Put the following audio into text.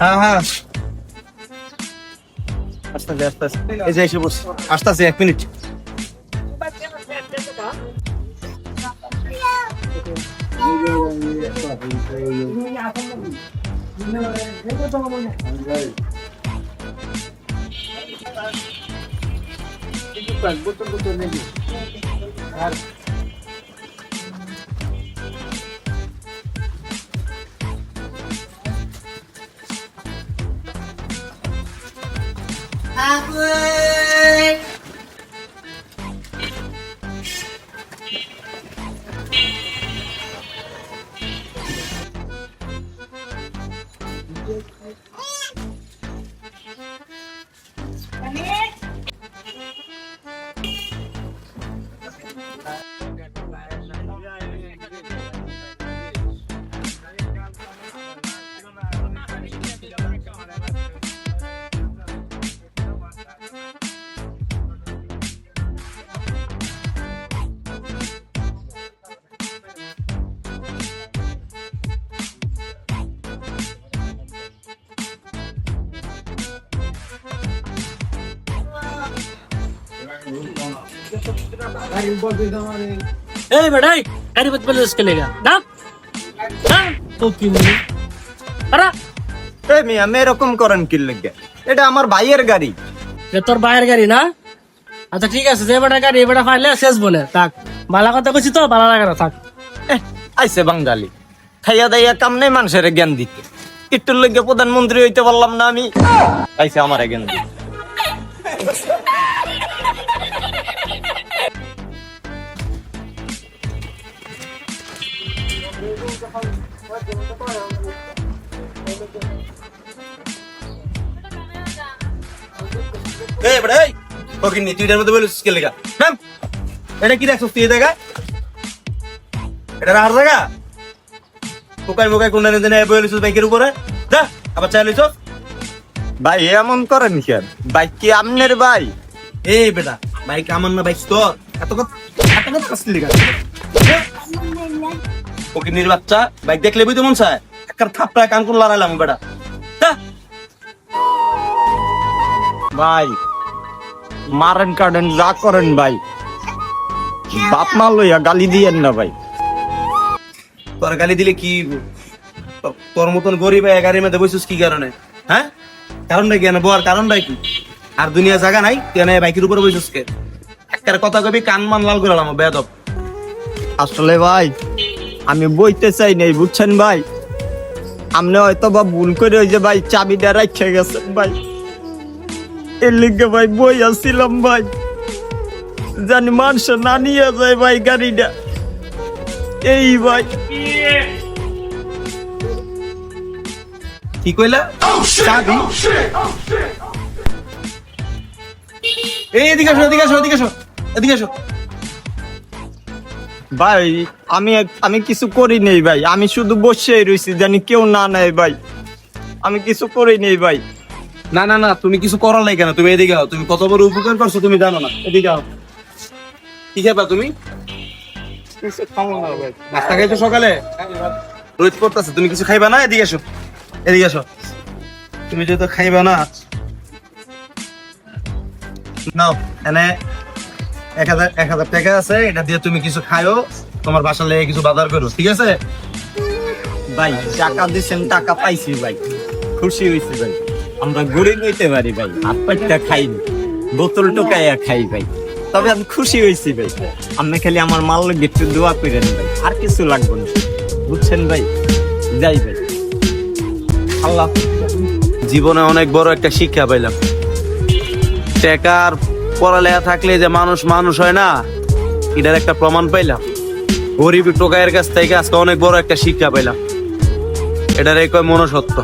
হ্যাঁ হ্যাঁ আস্তে আস্তে আস্তে আস্তে। এই যে এসে বস আস্তে আস্তে এক মিনিট 밥을 ए बेटाई गाड़ी मत बोले उसके लेगा ना ना तो क्यों नहीं अरे এই মিয়া আমি এরকম করেন কি লাগে এটা আমার ভাইয়ের গাড়ি ये তোর বাইরের গাড়ি না আচ্ছা ঠিক আছে যে বেটা গাড়ি এ বেটা ফাইলে শেষ বলে থাক বালা কথা কইছি তো বালা লাগে না থাক এহ, আইছে বাঙালি খাইয়া দাইয়া কাম নেই মানুষের জ্ঞান দিতে একটু লগে প্রধানমন্ত্রী হইতে পারলাম না আমি আইছে আমার জ্ঞান দিতে এই বড় এই! ওকে নি তুই এটার মধ্যে বলিস কে লেগা নাম এটা কি দেখছিস তুই জায়গা? এটা রাহার জায়গা? পোকাই মোকাই কোন দিনে বলিস বাইকের উপরে। যা আবার চাইলিস ভাই এমন করেন কেন? বাইক কি আমনের ভাই? এই বেটা বাইক আমার না বাইক তোর এত কথা এত কথা ওকে নির বাচ্চা বাইক দেখলে বুঝতে মন চায়? একটা থাপড়া কান কোন লড়াইলাম বেটা। ভাই মারেন কাটেন যা করেন ভাই। বাপ মা লইয়া গালি দিয়েন না ভাই। তোর গালি দিলে কি তোর মতন গরিব গাড়ির মধ্যে বসিস কি কারণে? হ্যাঁ? কারণটা কি? বর কারণটা কি? আর দুনিয়া জায়গা নাই তুই বাইকের উপরে বসিস কে? একটা কথা কবি কান মান লাল করে বেদব আসলে ভাই আমি বইতে চাই নাই বুঝছেন ভাই? আপনি হয়তো বা ভুল করে ওই যে ভাই চাবিটা রাখে গেছেন ভাই। এর লিগে ভাই বই আসছিলাম ভাই। জানি মানুষ না নিয়ে যায় ভাই গাড়িটা। এই ভাই। কি কইলা? চাবি? এই এদিকে আসো এদিকে আসো এদিকে আসো। এদিকে আসো। ভাই আমি আমি কিছু করি নেই ভাই। আমি শুধু বসে রইছি জানি কেউ না নেয় ভাই। আমি কিছু করি নেই ভাই। না না না তুমি কিছু করার নাই কেন? তুমি এদিকে আও তুমি কত বড় উপকার করছ তুমি জানো না। এদিকে আও। কি খাবা তুমি? নাস্তা খাইছো সকালে? রোদ পড়তেছে তুমি কিছু খাইবা না? এদিকে এসো। এদিকে এসো। তুমি যেহেতু খাইবা না নাও এনে এক হাজার এক হাজার টাকা আছে, এটা দিয়ে তুমি কিছু খায়ো, তোমার বাসা লেগে কিছু বাজার করো, ঠিক আছে? ভাই, টাকা দিচ্ছেন টাকা পাইছি ভাই। খুশি হয়েছি ভাই। আমরা গরিব হইতে পারি ভাই, হাত পাইটা খাই বোতল টোকাইয়া খাই ভাই। তবে আমি খুশি হয়েছি ভাই। আপনি খালি আমার মাল লগে একটু দোয়া করেন ভাই, আর কিছু লাগবে না। বুঝছেন ভাই? যাই ভাই। আল্লাহ জীবনে অনেক বড় একটা শিক্ষা পাইলাম। টেকার পড়ালেখা থাকলে যে মানুষ মানুষ হয় না, এটার একটা প্রমাণ পাইলাম। গরিব টোকাইয়ের কাছ থেকে আজকে অনেক বড় একটা শিক্ষা পাইলাম। এটার এই কয় মনসত্ব